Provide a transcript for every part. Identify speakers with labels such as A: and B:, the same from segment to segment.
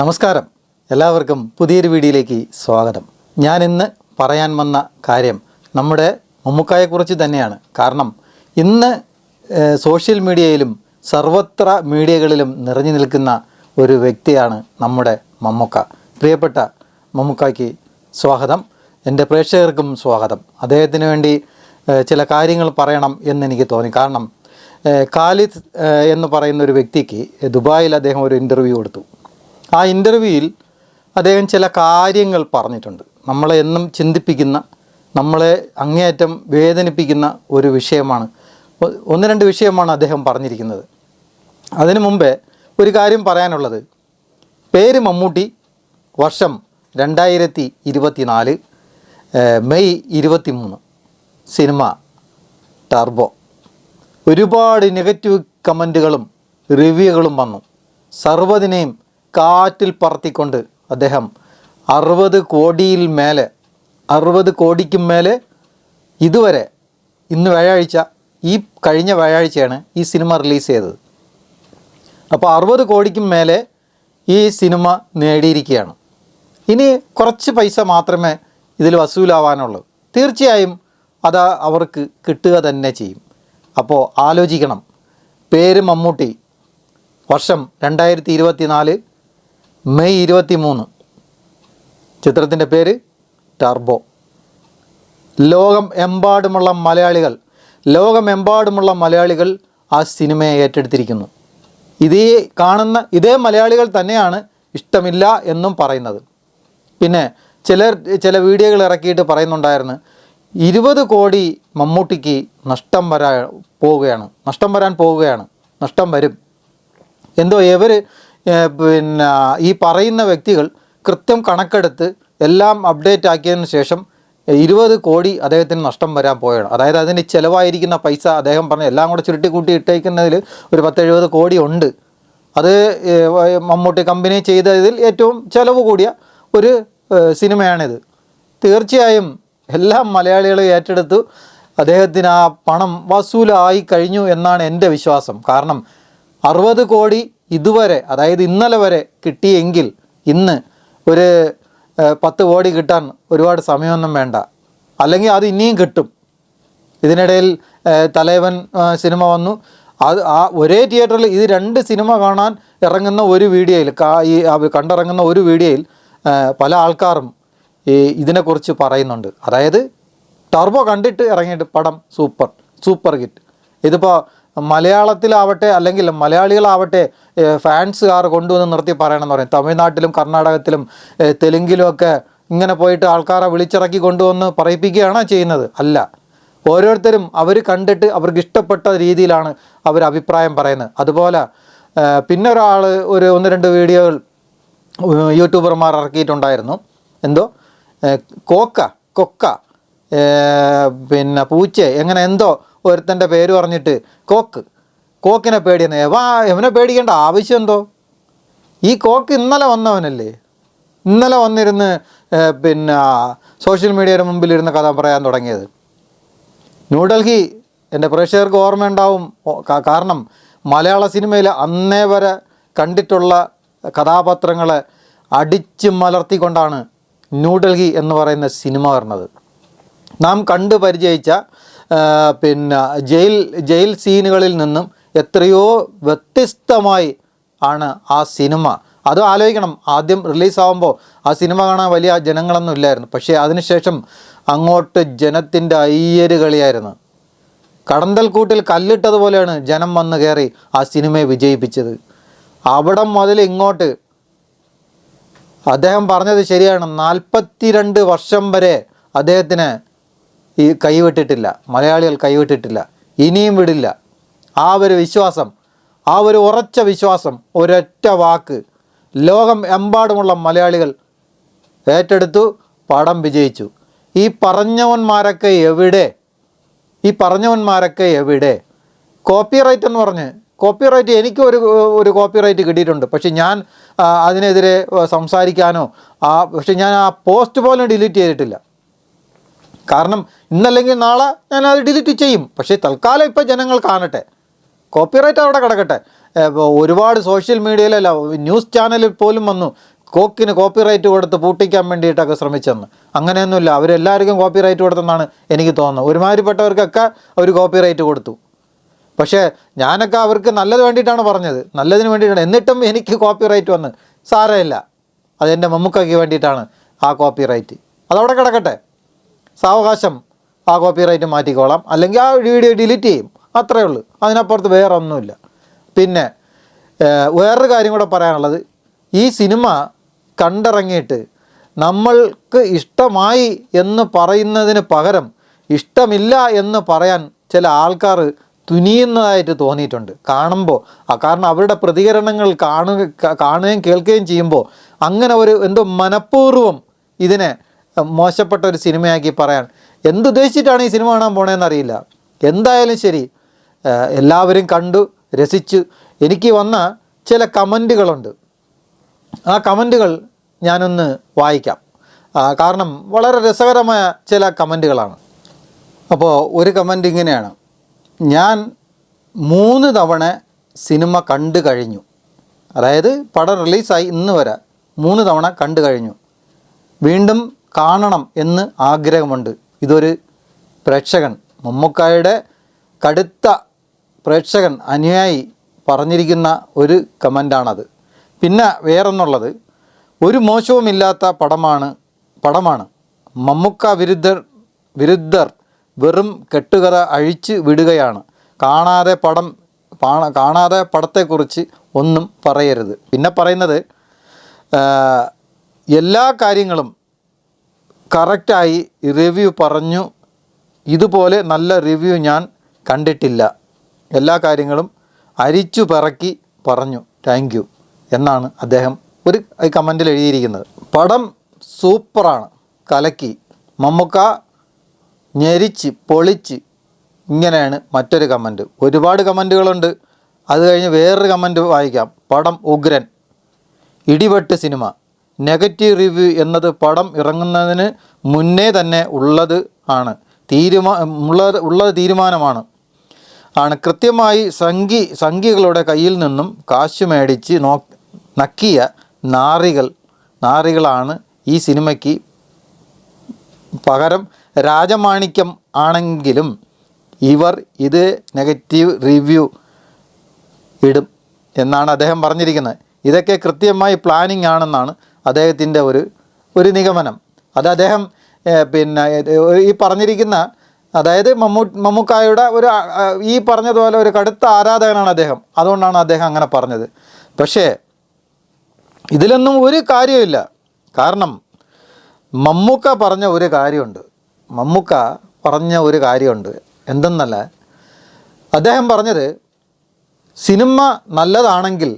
A: നമസ്കാരം. എല്ലാവർക്കും പുതിയൊരു വീഡിയോയിലേക്ക് സ്വാഗതം. ഞാൻ ഇന്ന് പറയാൻ വന്ന കാര്യം നമ്മുടെ മമ്മൂക്കായെക്കുറിച്ച് തന്നെയാണ്. കാരണം ഇന്ന് സോഷ്യൽ മീഡിയയിലും സർവത്ര മീഡിയകളിലും നിറഞ്ഞു നിൽക്കുന്ന ഒരു വ്യക്തിയാണ് നമ്മുടെ മമ്മൂക്ക. പ്രിയപ്പെട്ട മമ്മൂക്കായ്ക്ക് സ്വാഗതം. എന്റെ പ്രേക്ഷകർക്കും സ്വാഗതം. അദ്ദേഹത്തിന് വേണ്ടി ചില കാര്യങ്ങൾ പറയണം എന്നെനിക്ക് തോന്നി. കാരണം ഖാലിദ് എന്ന് പറയുന്ന ഒരു വ്യക്തിക്ക് ദുബായിൽ അദ്ദേഹം ഒരു ഇന്റർവ്യൂ കൊടുത്തു. ആ ഇന്റർവ്യൂവിൽ അദ്ദേഹം ചില കാര്യങ്ങൾ പറഞ്ഞിട്ടുണ്ട്. നമ്മളെ എന്നും ചിന്തിപ്പിക്കുന്ന നമ്മളെ അങ്ങേയറ്റം വേദനിപ്പിക്കുന്ന ഒരു വിഷയമാണ്. ഒന്ന് രണ്ട് വിഷയമാണ് അദ്ദേഹം പറഞ്ഞിരിക്കുന്നത്. അതിനു മുമ്പേ ഒരു കാര്യം പറയാനുള്ളത്. പേര് മമ്മൂട്ടി വർഷം രണ്ടായിരത്തി ഇരുപത്തി നാല് മെയ് ഇരുപത്തി മൂന്ന് സിനിമ ടർബോ. ഒരുപാട് നെഗറ്റീവ് കമന്റുകളും റിവ്യൂകളും വന്നു. സർവതിനെയും കാറ്റിൽ പറത്തിക്കൊണ്ട് അദ്ദേഹം അറുപത് കോടിയിൽ മേലെ അറുപത് കോടിക്കും മേലെ ഇതുവരെ ഇന്ന് വ്യാഴാഴ്ച ഈ കഴിഞ്ഞ വ്യാഴാഴ്ചയാണ് ഈ സിനിമ റിലീസ് ചെയ്തത്. അപ്പോൾ അറുപത് കോടിക്കും മേലെ ഈ സിനിമ നേടിയിരിക്കുകയാണ്. ഇനി കുറച്ച് പൈസ മാത്രമേ ഇതിൽ വസൂലാവാനുള്ളൂ. തീർച്ചയായും അത് അവർക്ക് കിട്ടുക തന്നെ ചെയ്യും. അപ്പോൾ ആലോചിക്കണം. പേര് മമ്മൂട്ടി. വർഷം രണ്ടായിരത്തി ഇരുപത്തി നാല് മെയ് ഇരുപത്തി മൂന്ന് ചിത്രത്തിന്റെ പേര് ടർബോ. ലോകം എമ്പാടുമുള്ള മലയാളികൾ ലോകമെമ്പാടുമുള്ള മലയാളികൾ ആ സിനിമയെ ഏറ്റെടുത്തിരിക്കുന്നു. ഇതേ കാണുന്ന ഇതേ മലയാളികൾ തന്നെയാണ് ഇഷ്ടമില്ല എന്നും പറയുന്നത്. പിന്നെ ചിലർ ചില വീഡിയോകൾ ഇറക്കിയിട്ട് പറയുന്നുണ്ടായിരുന്നു ഇരുപത് കോടി മമ്മൂട്ടിക്ക് നഷ്ടം വരാ പോവുകയാണ് നഷ്ടം വരാൻ പോവുകയാണ് നഷ്ടം വരും. എന്തോ ഇവർ പിന്നെ ഈ പറയുന്ന വ്യക്തികൾ കൃത്യം കണക്കെടുത്ത് എല്ലാം അപ്ഡേറ്റ് ആക്കിയതിന് ശേഷം ഇരുപത് കോടി അദ്ദേഹത്തിന് നഷ്ടം വരാൻ പോയാണ് അതായത് അതിന് ചിലവായിരിക്കുന്ന പൈസ അദ്ദേഹം പറഞ്ഞ എല്ലാം കൂടെ ചുരുട്ടി കൂട്ടി ഇട്ടേക്കുന്നതിൽ ഒരു പത്തെഴുപത് കോടി ഉണ്ട്. അത് മമ്മൂട്ടി കമ്പനി ചെയ്തതിൽ ഏറ്റവും ചിലവ് കൂടിയ ഒരു സിനിമയാണിത്. തീർച്ചയായും എല്ലാ മലയാളികളും ഏറ്റെടുത്തു അദ്ദേഹത്തിന് ആ പണം വസൂലായി കഴിഞ്ഞു എന്നാണ് എന്റെ വിശ്വാസം. കാരണം അറുപത് കോടി ഇതുവരെ അതായത് ഇന്നലെ വരെ കിട്ടിയെങ്കിൽ ഇന്ന് ഒരു പത്ത് കോടി കിട്ടാൻ ഒരുപാട് സമയമൊന്നും വേണ്ട. അല്ലെങ്കിൽ അത് ഇനിയും കിട്ടും. ഇതിനിടയിൽ തലേവൻ സിനിമ വന്നു. അത് ആ ഒരേ തിയേറ്ററിൽ ഇത് രണ്ട് സിനിമ കാണാൻ ഇറങ്ങുന്ന ഒരു വീഡിയോയിൽ ഈ കണ്ടിറങ്ങുന്ന ഒരു വീഡിയോയിൽ പല ആൾക്കാരും ഈ ഇതിനെക്കുറിച്ച് പറയുന്നുണ്ട്. അതായത് ടർബോ കണ്ടിട്ട് ഇറങ്ങിയിട്ട് പടം സൂപ്പർ സൂപ്പർ ഹിറ്റ്. ഇതിപ്പോൾ മലയാളത്തിലാവട്ടെ അല്ലെങ്കിൽ മലയാളികളാവട്ടെ ഫാൻസുകാർ കൊണ്ടുവന്ന് നിർത്തി പറയണമെന്ന് പറയും. തമിഴ്നാട്ടിലും കർണാടകത്തിലും തെലുങ്കിലും ഒക്കെ ഇങ്ങനെ പോയിട്ട് ആൾക്കാരെ വിളിച്ചിറക്കി കൊണ്ടുവന്ന് പറയിപ്പിക്കുകയാണോ ചെയ്യുന്നത്? അല്ല. ഓരോരുത്തരും അവർ കണ്ടിട്ട് അവർക്ക് ഇഷ്ടപ്പെട്ട രീതിയിലാണ് അവർ അഭിപ്രായം പറയുന്നത്. അതുപോലെ പിന്നെ ഒരാൾ ഒരു ഒന്ന് രണ്ട് വീഡിയോകൾ യൂട്യൂബർമാർ ഇറക്കിയിട്ടുണ്ടായിരുന്നു. എന്തോ? കോക്ക കൊക്ക പിന്നെ പൂച്ച എങ്ങനെ എന്തോ ഒരുത്തന്റെ പേര് പറഞ്ഞിട്ട് കോക്ക്. കോക്കിനെ പേടിയെന്ന്. വാ എവനെ പേടിക്കേണ്ട ആവശ്യം എന്തോ ഈ കോക്ക് ഇന്നലെ വന്നവനല്ലേ? ഇന്നലെ വന്നിരുന്ന് പിന്നെ സോഷ്യൽ മീഡിയയുടെ മുമ്പിലിരുന്ന് കഥ പറയാൻ തുടങ്ങിയത്. ന്യൂഡൽഹി എന്റെ പ്രേക്ഷകർക്ക് ഓർമ്മയുണ്ടാവും. കാരണം മലയാള സിനിമയിൽ അന്നേ വരെ കണ്ടിട്ടുള്ള കഥാപാത്രങ്ങളെ അടിച്ച് മലർത്തിക്കൊണ്ടാണ് ന്യൂഡൽഹി എന്ന് പറയുന്ന സിനിമ വരുന്നത്. നാം കണ്ടു പരിചയിച്ച പിന്നെ ജയിൽ ജയിൽ സീനുകളിൽ നിന്നും എത്രയോ വ്യത്യസ്തമായി ആണ് ആ സിനിമ. അത് ആലോചിക്കണം. ആദ്യം റിലീസാവുമ്പോൾ ആ സിനിമ കാണാൻ വലിയ ജനങ്ങളൊന്നും ഇല്ലായിരുന്നു. പക്ഷേ അതിനുശേഷം അങ്ങോട്ട് ജനത്തിന്റെ അയ്യര് കളിയായിരുന്നു. കടന്തൽക്കൂട്ടിൽ കല്ലിട്ടതുപോലെയാണ് ജനം വന്ന് കയറി ആ സിനിമയെ വിജയിപ്പിച്ചത്. അവിടെ മുതൽ ഇങ്ങോട്ട് അദ്ദേഹം പറഞ്ഞത് ശരിയാണ്. നാൽപ്പത്തിരണ്ട് വർഷം വരെ അദ്ദേഹത്തിന് ഈ കൈവിട്ടിട്ടില്ല. മലയാളികൾ കൈവിട്ടിട്ടില്ല. ഇനിയും വിടില്ല. ആ ഒരു വിശ്വാസം ആ ഒരു ഉറച്ച വിശ്വാസം ഒരൊറ്റ വാക്ക്. ലോകം എമ്പാടുമുള്ള മലയാളികൾ ഏറ്റെടുത്തു പടം വിജയിച്ചു. ഈ പറഞ്ഞവന്മാരൊക്കെ എവിടെ? ഈ പറഞ്ഞവന്മാരൊക്കെ എവിടെ? കോപ്പിറൈറ്റ് എന്ന് പറഞ്ഞ് കോപ്പിറൈറ്റ് എനിക്ക് ഒരു ഒരു കോപ്പിറൈറ്റ് കിട്ടിയിട്ടുണ്ട്. പക്ഷെ ഞാൻ അതിനെതിരെ സംസാരിക്കാനോ ആ പക്ഷെ ഞാൻ ആ പോസ്റ്റ് പോലും ഡിലീറ്റ് ചെയ്തിട്ടില്ല. കാരണം ഇന്നല്ലെങ്കിൽ നാളെ ഞാൻ അത് ഡിലീറ്റ് ചെയ്യും. പക്ഷേ തൽക്കാലം ഇപ്പോൾ ജനങ്ങൾ കാണട്ടെ. കോപ്പിറൈറ്റ് അവിടെ കിടക്കട്ടെ. ഒരുപാട് സോഷ്യൽ മീഡിയയിലല്ല ന്യൂസ് ചാനലിൽ പോലും വന്നു കോക്കിന് കോപ്പിറൈറ്റ് കൊടുത്ത് പൂട്ടിക്കാൻ വേണ്ടിയിട്ടൊക്കെ ശ്രമിച്ചെന്ന്. അങ്ങനെയൊന്നുമില്ല അവരെല്ലാവർക്കും കോപ്പിറൈറ്റ് കൊടുത്തെന്നാണ് എനിക്ക് തോന്നുന്നത്. ഒരുമാതിരിപ്പെട്ടവർക്കൊക്കെ അവർ കോപ്പിറൈറ്റ് കൊടുത്തു. പക്ഷേ ഞാനൊക്കെ അവർക്ക് നല്ലത് വേണ്ടിയിട്ടാണ് പറഞ്ഞത്. നല്ലതിന് വേണ്ടിയിട്ടാണ്. എന്നിട്ടും എനിക്ക് കോപ്പിറൈറ്റ് വന്ന് സാരമില്ല. അതെന്റെ മമ്മൂക്കയ്ക്ക് വേണ്ടിയിട്ടാണ് ആ കോപ്പിറൈറ്റ്. അതവിടെ കിടക്കട്ടെ. സാവകാശം ആ കോപ്പിറൈറ്റ് മാറ്റിക്കോളാം. അല്ലെങ്കിൽ ആ വീഡിയോ ഡിലീറ്റ് ചെയ്യും. അത്രയേ ഉള്ളൂ. അതിനപ്പുറത്ത് വേറെ ഒന്നുമില്ല പിന്നെ വേറൊരു കാര്യം കൂടെ പറയാനുള്ളത്. ഈ സിനിമ കണ്ടിറങ്ങിയിട്ട് നമ്മൾക്ക് ഇഷ്ടമായി എന്ന് പറയുന്നതിന് പകരം ഇഷ്ടമില്ല എന്ന് പറയാൻ ചില ആൾക്കാർ തുനിയുന്നതായിട്ട് തോന്നിയിട്ടുണ്ട്. കാണുമ്പോൾ ആ കാരണം അവരുടെ പ്രതികരണങ്ങൾ കാണുക കാണുകയും കേൾക്കുകയും ചെയ്യുമ്പോൾ അങ്ങനെ ഒരു എന്തോ മനഃപൂർവം ഇതിനെ മോശപ്പെട്ട ഒരു സിനിമയാക്കി പറയാൻ. എന്തുദ്ദേശിച്ചിട്ടാണ് ഈ സിനിമ കാണാൻ പോണേന്നറിയില്ല എന്തായാലും ശരി എല്ലാവരും കണ്ടു രസിച്ചു. എനിക്ക് വന്ന ചില കമന്റുകളുണ്ട്. ആ കമന്റുകൾ ഞാനൊന്ന് വായിക്കാം. കാരണം വളരെ രസകരമായ ചില കമന്റുകളാണ്. അപ്പോൾ ഒരു കമന്റ് ഇങ്ങനെയാണ്. ഞാൻ മൂന്ന് തവണ സിനിമ കണ്ടു കഴിഞ്ഞു. അതായത് പടം റിലീസായി ഇന്ന് വരെ മൂന്ന് തവണ കണ്ടു കഴിഞ്ഞു. വീണ്ടും കാണണം എന്ന് ആഗ്രഹമുണ്ട്. ഇതൊരു പ്രേക്ഷകൻ മമ്മൂക്കായുടെ കടുത്ത പ്രേക്ഷകൻ അനുയായി പറഞ്ഞിരിക്കുന്ന ഒരു കമന്റാണത് പിന്നെ വേറൊന്നുള്ളത് ഒരു മോശവുമില്ലാത്ത പടമാണ് പടമാണ്. മമ്മുക്ക വിരുദ്ധർ വിരുദ്ധർ വെറും കെട്ടുകഥ അഴിച്ച് വിടുകയാണ്. കാണാതെ പടം കാണാതെ പടത്തെക്കുറിച്ച് ഒന്നും പറയരുത്. പിന്നെ പറയുന്നത് എല്ലാ കാര്യങ്ങളും കറക്റ്റായി റിവ്യൂ പറഞ്ഞു ഇതുപോലെ നല്ല റിവ്യൂ ഞാൻ കണ്ടിട്ടില്ല. എല്ലാ കാര്യങ്ങളും അരിച്ചു പറക്കി പറഞ്ഞു. താങ്ക് യു എന്നാണ് അദ്ദേഹം ഒരു കമന്റിൽ എഴുതിയിരിക്കുന്നത്. പടം സൂപ്പറാണ്. കലക്കി. മമ്മുക്ക ഞെരിച്ച് പൊളിച്ച് ഇങ്ങനെയാണ് മറ്റൊരു കമന്റ് ഒരുപാട് കമന്റുകളുണ്ട് അത് കഴിഞ്ഞ് വേറൊരു കമന്റ് വായിക്കാം. പടം ഉഗ്രൻ. ഇടിവെട്ട് സിനിമ. നെഗറ്റീവ് റിവ്യൂ എന്നത് പടം ഇറങ്ങുന്നതിന് മുന്നേ തന്നെ ഉള്ളത് ആണ്. തീരുമാ ഉള്ളത് ഉള്ളത് തീരുമാനമാണ്. ആണ്. കൃത്യമായി സംഖി സംഖ്യകളുടെ കയ്യിൽ നിന്നും കാശ് മേടിച്ച് നോ നക്കിയ നാറികൾ നാറികളാണ് ഈ സിനിമയ്ക്ക് പകരം രാജമാണിക്യം ആണെങ്കിലും ഇവർ ഇത് നെഗറ്റീവ് റിവ്യൂ ഇടും എന്നാണ് അദ്ദേഹം പറഞ്ഞിരിക്കുന്നത്. ഇതൊക്കെ കൃത്യമായി പ്ലാനിങ് ആണെന്നാണ് അദ്ദേഹത്തിന്റെ ഒരു ഒരു നിഗമനം. അത് അദ്ദേഹം പിന്നെ ഈ പറഞ്ഞിരിക്കുന്ന അതായത് മമ്മൂ മമ്മൂക്കായുടെ ഒരു ഈ പറഞ്ഞതുപോലെ ഒരു കടുത്ത ആരാധകനാണ് അദ്ദേഹം. അതുകൊണ്ടാണ് അദ്ദേഹം അങ്ങനെ പറഞ്ഞത്. പക്ഷേ ഇതിലൊന്നും ഒരു കാര്യമില്ല കാരണം മമ്മൂക്ക പറഞ്ഞ ഒരു കാര്യമുണ്ട്. മമ്മൂക്ക പറഞ്ഞ ഒരു കാര്യമുണ്ട്. എന്തെന്നല്ല അദ്ദേഹം പറഞ്ഞത് സിനിമ നല്ലതാണെങ്കിൽ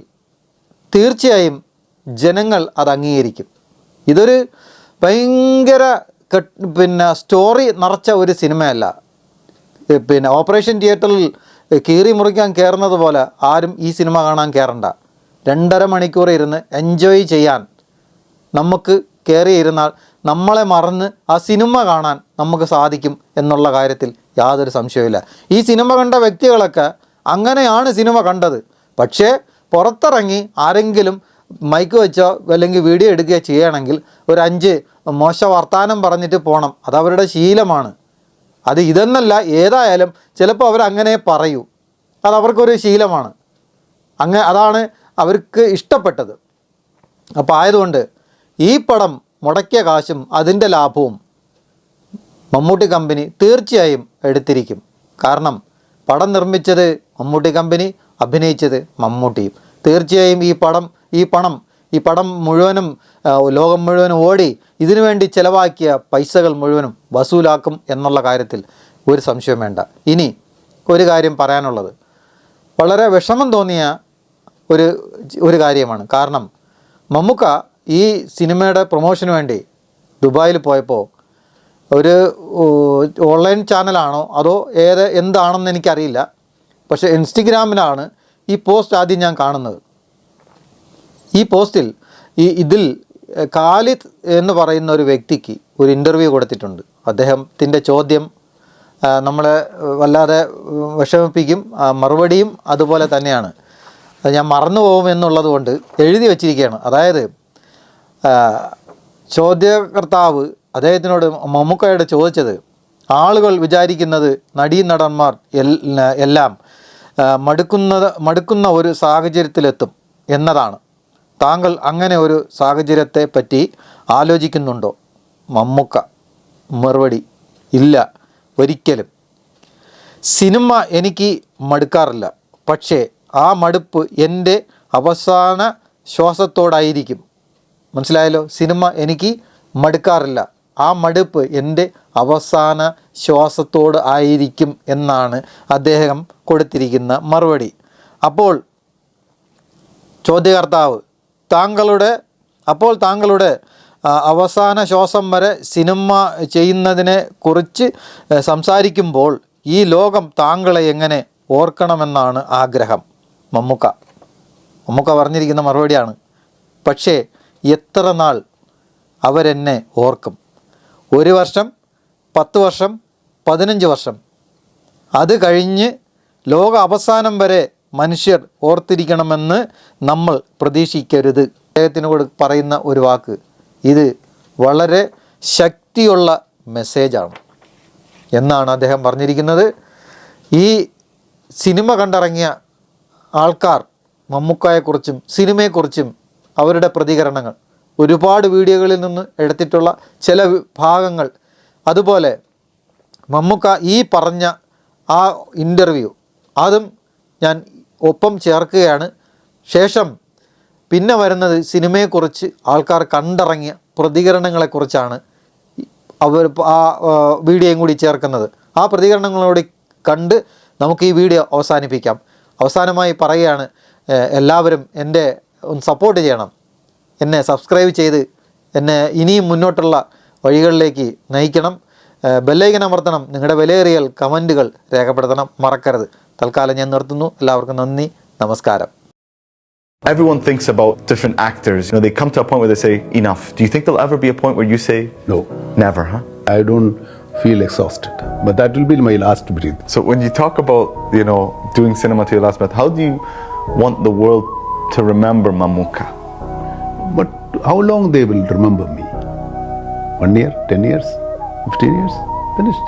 A: തീർച്ചയായും ജനങ്ങൾ അത് അംഗീകരിക്കും. ഇതൊരു ഭയങ്കര പിന്നെ സ്റ്റോറി നിറച്ച ഒരു സിനിമയല്ല. പിന്നെ ഓപ്പറേഷൻ തിയേറ്ററിൽ കീറി മുറിക്കാൻ കയറുന്നത് പോലെ ആരും ഈ സിനിമ കാണാൻ കയറണ്ട രണ്ടര മണിക്കൂർ ഇരുന്ന് എൻജോയ് ചെയ്യാൻ നമുക്ക് കയറി ഇരുന്നാൽ നമ്മളെ മറന്ന് ആ സിനിമ കാണാൻ നമുക്ക് സാധിക്കും എന്നുള്ള കാര്യത്തിൽ യാതൊരു സംശയവുമില്ല. ഈ സിനിമ കണ്ട വ്യക്തികളൊക്കെ അങ്ങനെയാണ് സിനിമ കണ്ടത്. പക്ഷേ പുറത്തിറങ്ങി ആരെങ്കിലും മൈക്ക് വെച്ചോ അല്ലെങ്കിൽ വീഡിയോ എടുക്കുകയോ ചെയ്യണമെങ്കിൽ ഒരു അഞ്ച് മോശ വർത്താനം പറഞ്ഞിട്ട് പോകണം അതവരുടെ ശീലമാണ്. അത് ഇതെന്നല്ല ഏതായാലും ചിലപ്പോൾ അവരങ്ങനെ പറയൂ. അതവർക്കൊരു ശീലമാണ്. അങ്ങ അതാണ് അവർക്ക് ഇഷ്ടപ്പെട്ടത്. അപ്പോൾ ആയതുകൊണ്ട് ഈ പടം മുടക്കിയ കാശും അതിന്റെ ലാഭവും മമ്മൂട്ടി കമ്പനി തീർച്ചയായും എടുത്തിരിക്കും. കാരണം പടം നിർമ്മിച്ചത് മമ്മൂട്ടി കമ്പനി അഭിനയിച്ചത് മമ്മൂട്ടിയും. തീർച്ചയായും ഈ പടം ഈ പണം ഈ പടം മുഴുവനും ലോകം മുഴുവനും ഓടി ഇതിനു വേണ്ടി ചിലവാക്കിയ പൈസകൾ മുഴുവനും വസൂലാക്കും എന്നുള്ള കാര്യത്തിൽ ഒരു സംശയം വേണ്ട. ഇനി ഒരു കാര്യം പറയാനുള്ളത്. വളരെ വിഷമം തോന്നിയ ഒരു ഒരു കാര്യമാണ്. കാരണം മമ്മൂക്ക ഈ സിനിമയുടെ പ്രൊമോഷന് വേണ്ടി ദുബായിൽ പോയപ്പോൾ ഒരു ഓൺലൈൻ ചാനലാണോ അതോ ഏത് എന്താണെന്ന് എനിക്കറിയില്ല. പക്ഷേ ഇൻസ്റ്റഗ്രാമിലാണ് ഈ പോസ്റ്റ് ആദ്യം ഞാൻ കാണുന്നത്. ഈ പോസ്റ്റിൽ ഈ ഇതിൽ കാലിദ് എന്ന് പറയുന്ന ഒരു വ്യക്തിക്ക് ഒരു ഇന്റർവ്യൂ കൊടുത്തിട്ടുണ്ട്. അദ്ദേഹത്തിന്റെ ചോദ്യം നമ്മളെ വല്ലാതെ വിഷമിപ്പിക്കും. മറുപടിയും അതുപോലെ തന്നെയാണ്. അത് ഞാൻ മറന്നു പോകും എന്നുള്ളത് കൊണ്ട് എഴുതി വച്ചിരിക്കുകയാണ്. അതായത് ചോദ്യകർത്താവ് അദ്ദേഹത്തിനോട് മമ്മൂക്കയോട് ചോദിച്ചത് ആളുകൾ വിചാരിക്കുന്നത് നടീനടന്മാർ നടന്മാർ എല്ലാം മടുക്കുന്നത് മടുക്കുന്ന ഒരു സാഹചര്യത്തിലെത്തും എന്നതാണ്. താങ്കൾ അങ്ങനെ ഒരു സാഹചര്യത്തെ പറ്റി ആലോചിക്കുന്നുണ്ടോ? മമ്മുക്ക മറുപടി ഇല്ല ഒരിക്കലും. സിനിമ എനിക്ക് മടുക്കാറില്ല. പക്ഷേ ആ മടുപ്പ് എന്റെ അവസാന ശ്വാസത്തോടായിരിക്കും. മനസ്സിലായല്ലോ? സിനിമ എനിക്ക് മടുക്കാറില്ല. ആ മടുപ്പ് എന്റെ അവസാന ശ്വാസത്തോട് ആയിരിക്കും എന്നാണ് അദ്ദേഹം കൊടുത്തിരിക്കുന്ന മറുപടി. അപ്പോൾ ചോദ്യകർത്താവ് താങ്കളുടെ അപ്പോൾ താങ്കളുടെ അവസാന ശ്വാസം വരെ സിനിമ ചെയ്യുന്നതിനെ കുറിച്ച് സംസാരിക്കുമ്പോൾ ഈ ലോകം താങ്കളെ എങ്ങനെ ഓർക്കണമെന്നാണ് ആഗ്രഹം. മമ്മുക്ക. മമ്മുക്ക പറഞ്ഞിരിക്കുന്ന മറുപടിയാണ്. പക്ഷേ എത്ര നാൾ അവരെന്നെ ഓർക്കും? ഒരു വർഷം പത്ത് വർഷം പതിനഞ്ച് വർഷം. അത് കഴിഞ്ഞ് ലോക അവസാനം വരെ മനുഷ്യർ ഓർത്തിരിക്കണമെന്ന് നമ്മൾ പ്രതീക്ഷിക്കരുത്. അദ്ദേഹത്തിനോട് പറയുന്ന ഒരു വാക്ക്. ഇത് വളരെ ശക്തിയുള്ള മെസ്സേജാണ്. എന്നാണ് അദ്ദേഹം പറഞ്ഞിരിക്കുന്നത്. ഈ സിനിമ കണ്ടിറങ്ങിയ ആൾക്കാർ മമ്മൂക്കായെക്കുറിച്ചും സിനിമയെക്കുറിച്ചും അവരുടെ പ്രതികരണങ്ങൾ ഒരുപാട് വീഡിയോകളിൽ നിന്ന് എടുത്തിട്ടുള്ള ചില ഭാഗങ്ങൾ അതുപോലെ മമ്മൂക്ക ഈ പറഞ്ഞ ആ ഇന്റർവ്യൂ അതും ഞാൻ ഒപ്പം ചേർക്കുകയാണ്. ശേഷം പിന്നെ വരുന്നത് സിനിമയെക്കുറിച്ച് ആൾക്കാർ കണ്ടിറങ്ങിയ പ്രതികരണങ്ങളെക്കുറിച്ചാണ് അവർ ആ വീഡിയോയും കൂടി ചേർക്കുന്നത്. ആ പ്രതികരണങ്ങളോട് കണ്ട് നമുക്ക് ഈ വീഡിയോ അവസാനിപ്പിക്കാം. അവസാനമായി പറയുകയാണ് എല്ലാവരും എന്റെ ഒന്ന് സപ്പോർട്ട് ചെയ്യണം. എന്നെ സബ്സ്ക്രൈബ് ചെയ്ത് എന്നെ ഇനിയും മുന്നോട്ടുള്ള വഴികളിലേക്ക് നയിക്കണം. ബെല്ലൈക്കൻ അമർത്തണം. നിങ്ങളുടെ വിലയേറിയൽ കമന്റുകൾ രേഖപ്പെടുത്തണം. മറക്കരുത്. തൽക്കാലം ഞാൻ നിർത്തുന്നു എല്ലാവർക്കും നന്ദി നമസ്കാരം
B: Everyone thinks about different actors. You know, they come to a point where they say, enough. Do you think there'll ever be a point where you say,
C: No,
B: never, huh?
C: I don't feel exhausted. But that will be my last breath.
B: So when you talk about, you know, doing cinema to your last breath, how do you want the world to remember Mamuka?
C: But how long they will remember me? One year, ten years, fifteen years? Finished.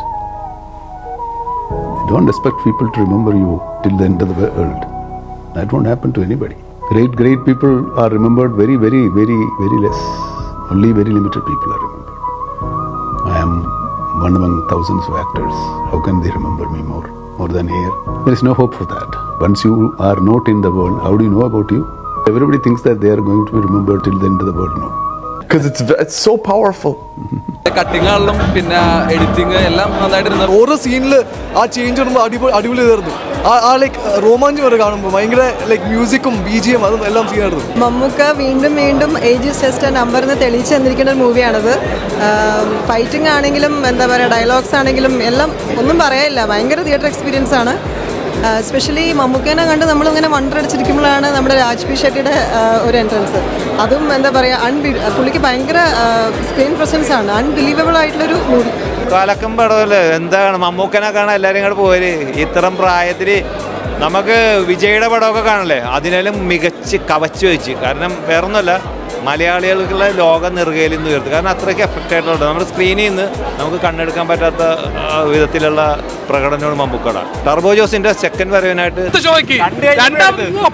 C: Don't expect people to remember you till the end of the world. That won't happen to anybody. Great, great people are remembered very, very, very, very less. Only very limited people are remembered. I am one among thousands of actors. How can they remember me more? More than here? There is no hope for that. Once you are not in the world, how do you know about you? Everybody thinks that they are going to be remembered till the end of the world. No.
B: Because it's, v- it's so powerful.
D: Cutting ആണെങ്കിലും പിന്നെ editing എല്ലാം നന്നായിട്ട്
E: ഓരോ സീനിൽ ആ change വരുമ്പോൾ അടിപൊളി അടിപൊളി ഇതായിരുന്നു ആ ആ ലൈക്ക് റോമാഞ്ചം വരെ കാണുമ്പോൾ ഭയങ്കര ലൈക്ക് മ്യൂസിക്കും ബി ജി എം അതും എല്ലാം സീനായിരുന്നു
F: മമ്മൂക്ക വീണ്ടും വീണ്ടും ഏജ് ജസ്റ്റ് നമ്പർ എന്ന് തെളിയിച്ച് തന്നിരിക്കുന്ന ഒരു മൂവിയാണത് ഫൈറ്റിംഗ് ആണെങ്കിലും എന്താ പറയുക ഡയലോഗ്സ് ആണെങ്കിലും എല്ലാം ഒന്നും പറയാനില്ല. ഭയങ്കര തിയേറ്റർ എക്സ്പീരിയൻസ് ആണ്. സ്പെഷ്യലി മമ്മൂക്കേനെ കണ്ട് നമ്മളിങ്ങനെ വണ്ടർ അടിച്ചിരിക്കുമ്പോഴാണ് നമ്മുടെ രാജ്പി ഷെട്ടിയുടെ ഒരു എൻട്രൻസ് അതും എന്താ പറയുക അൺബി പുള്ളിക്ക് ഭയങ്കര സ്ക്രീൻ പ്രസൻസ് ആണ്. അൺബിലീവബിൾ ആയിട്ടുള്ളൊരു മൂവി
G: കലക്കും പടമല്ലേ എന്താണ് മമ്മൂക്കനെ കാണാൻ എല്ലാവരും കൂടെ പോര് ഇത്തരം പ്രായത്തിൽ നമുക്ക് വിജയുടെ പടമൊക്കെ കാണല്ലേ? അതിനെല്ലാം മികച്ച് കവച്ചു വെച്ച്. കാരണം വേറൊന്നുമല്ല മലയാളികൾക്കുള്ള ലോകം നെറുകയിൽ നിന്ന് ഉയർത്തി. കാരണം അത്രയ്ക്ക് എഫക്റ്റ് ആയിട്ടുള്ളത് നമ്മുടെ സ്ക്രീനിൽ നിന്ന് നമുക്ക് കണ്ണെടുക്കാൻ പറ്റാത്ത വിധത്തിലുള്ള പ്രകടനമാണ് മമ്മൂക്കട ടർബോ ജോസിന്റെ സെക്കൻഡ് വരവിനായിട്ട്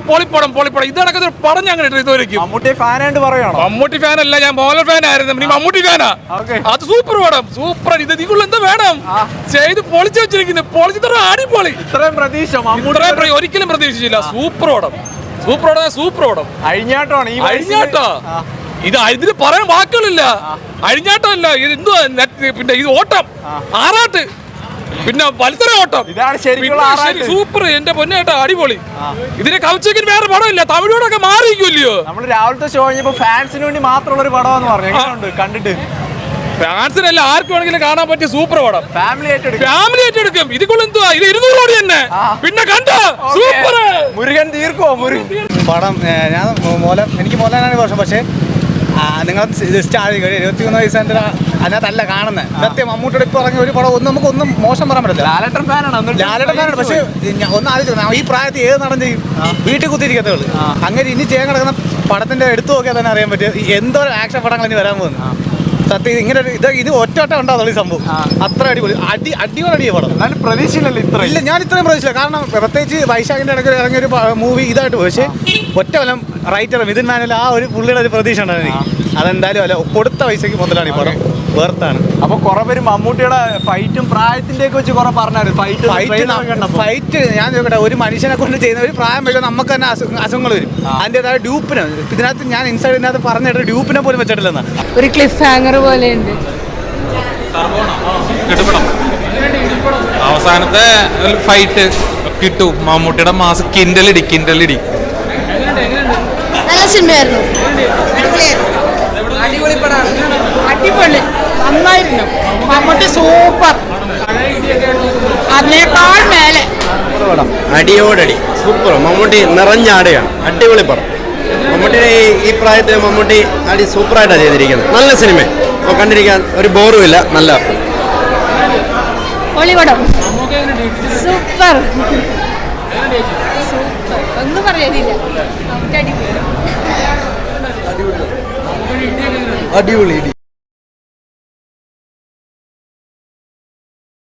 D: പൊളിപ്പടം പൊളിപ്പടം. ഇത് നടക്കുന്ന പടം ഞാൻ കണ്ടിട്ട് ഇതുവരെയ്ക്കും
G: മമ്മൂട്ടി ഫാനായിട്ട് പറയണോ
D: മമ്മൂട്ടി ഫാൻ അല്ല ഞാൻ മോഹൻലാൽ ഫാൻ ആയിരുന്നു നീ മമ്മൂട്ടി ഫാനാ. അത് സൂപ്പർ പടം സൂപ്പർ ഇത് നിങ്ങൾ എന്താ വേണം? ചെയ്ത് പൊളിച്ചു വെച്ചിരിക്കുന്നു. പൊളിച്ചു അടിപൊളി.
G: ഇത്രയും പ്രതീക്ഷ
D: ഒരിക്കലും പ്രതീക്ഷിച്ചില്ല. സൂപ്പർ പടം. സൂപ്പർ ഓടം സൂപ്പർ ഓടം
G: അഴിഞ്ഞാട്ടമാണ്
D: അഴിഞ്ഞാട്ടോ. ഇത് ഇതിന് പറയാൻ വാക്കുകളില്ല. അഴിഞ്ഞാട്ടമല്ല ഇത് എന്തുവാ പിന്നെ ഇത് ഓട്ടം. ആറാട്ട്. പിന്നെ മത്സര ഓട്ടം. സൂപ്പർ. എന്റെ പൊന്നേട്ട അടിപൊളി. ഇതിനെ കവിച്ചേക്കിന് വേറെ പടമില്ല. തമിഴോടൊക്കെ മാറിയിരിക്കുമല്ലയോ
G: നമ്മൾ രാവിലത്തെ ഷോ കഴിഞ്ഞപ്പോ ഫാൻസിന് വേണ്ടി മാത്രമുള്ള ഒരു പടമാന്ന് പറഞ്ഞു. കണ്ടിട്ട്?
D: ഫാൻസിനല്ല ആർക്കും വേണമെങ്കിലും കാണാൻ പറ്റിയ സൂപ്പർ പടം.
G: ഫാമിലി ഏറ്റെടുക്കും
D: ഫാമിലി എടുക്കും. ഇതിക്കുള്ള ഇത് ഇരുന്നൂറ് കോടി തന്നെ. പിന്നെ കണ്ടോ? സൂപ്പർ
G: മുരുകൻ തീർക്കോ മുരുകൻ
H: പടം ഞാൻ മോഹൻലാൽ എനിക്ക് ഈ വർഷം പക്ഷേ നിങ്ങൾ ജസ്റ്റ് ഇരുപത്തി ഒരു വയസ്സ് വയസ്സിന്റെ അതിനകത്തല്ല കാണുന്നത് സത്യം മമ്മൂട്ടിയുടെ ഇപ്പോൾ ഇറങ്ങിയ ഒരു പടം ഒന്നും നമുക്ക് ഒന്നും മോശം പറയാൻ പറ്റില്ല
I: ലാലേട്ടൻ ഫാനാണ്
H: ലാലേട്ടൻ ഫാനാണ്. പക്ഷേ ഒന്ന് ആലോചിച്ചു ഈ പ്രായത്തിൽ ഏത് നടൻ ചെയ്യും? വീട്ടിൽ കുത്തിയിരിക്കത്തേ ഉള്ളൂ അങ്ങനെ ഇനി ചെയ്യാൻ കിടക്കുന്ന പടത്തിന്റെ എടുത്തു നോക്കിയാൽ തന്നെ അറിയാൻ പറ്റും എന്തോ ആക്ഷൻ പടങ്ങൾ ഇനി വരാൻ പോകുന്നു. സത്യം ഇങ്ങനെ ഒരു- ഇത് ഇത് ഒറ്റ ഉണ്ടാകുന്ന ഈ സംഭവം. അത്ര അടിപൊളി. അടി അടിപൊളി പടം.
I: എന്നാലും പ്രതീക്ഷയില്ലല്ലോ ഇത്ര
H: ഇല്ല ഞാൻ ഇത്രയും പ്രതീക്ഷിച്ചില്ല കാരണം പ്രത്യേകിച്ച് വൈശാഖിന്റെ ഇടയ്ക്ക് ഇറങ്ങിയ ഒരു മൂവി ഇതായിട്ട് പോയി. പക്ഷേ ഒറ്റ കൊല്ലം റൈറ്റർ മിഥുൻ മാനുവൽ ആ ഒരു പുള്ളിയുടെ ഒരു പ്രതീക്ഷ ഉണ്ടായിരുന്നു എനിക്ക്. അതെന്തായാലും അല്ല കൊടുത്ത പൈസക്ക് മുതലാണ് ഈ പടം. വേർത്താണ്
I: അപ്പൊ കുറെ പേര് മമ്മൂട്ടിയുടെ ഫൈറ്റും പ്രായത്തിന്റെ ഒക്കെ വെച്ച് കുറെ പറഞ്ഞു ഫൈറ്റ്
H: ഫൈറ്റ് ഞാൻ നോക്കട്ടെ ഒരു മനുഷ്യനെ കൊണ്ട് ചെയ്യുന്ന ഒരു പ്രായം വരുമ്പോൾ നമുക്ക് തന്നെ അസു- അസുഖങ്ങൾ വരും. അതിന്റെതായ ഡ്യൂപ്പിന്. ഇതിനകത്ത് ഞാൻ ഇൻസൈഡ് ഇതിനകത്ത് പറഞ്ഞിട്ട് ഡ്യൂപ്പിനെ പോലും വെച്ചിട്ടില്ലെന്ന്.
J: ഒരു ക്ലിഫ് ഹാങ്ങർ പോലെയുണ്ട്
D: ഉണ്ട് അവസാനത്തെ ഫൈറ്റ് കിട്ടും. മമ്മൂട്ടിയുടെ മാസം കിൻഡലിടി കിൻഡലിടി.
J: നല്ല സിനിമയായിരുന്നു.
F: അടിപൊളി പടമാണ്.
J: അടിപൊളി. നന്നായിരുന്നു. മമ്മൂട്ടി സൂപ്പർ. അതിനേക്കാൾ മേലെ.
K: അടിയോടടി. സൂപ്പർ. മമ്മൂട്ടി നിറഞ്ഞാടുകയാണ് അടിപൊളി പടം. മമ്മൂട്ടിയുടെ ഈ ഈ പ്രായത്തിൽ മമ്മൂട്ടി അടി സൂപ്പറായിട്ടാണ് ചെയ്തിരിക്കുന്നത്. നല്ല സിനിമ. അപ്പോൾ കണ്ടിരിക്കാൻ ഒരു ബോറും ഇല്ല. നല്ല
J: ഒളിപടം. സൂപ്പർ. സൂപ്പർ. ഒന്നും പറയാനില്ല. അടിപൊളി.
E: അടിപൊളി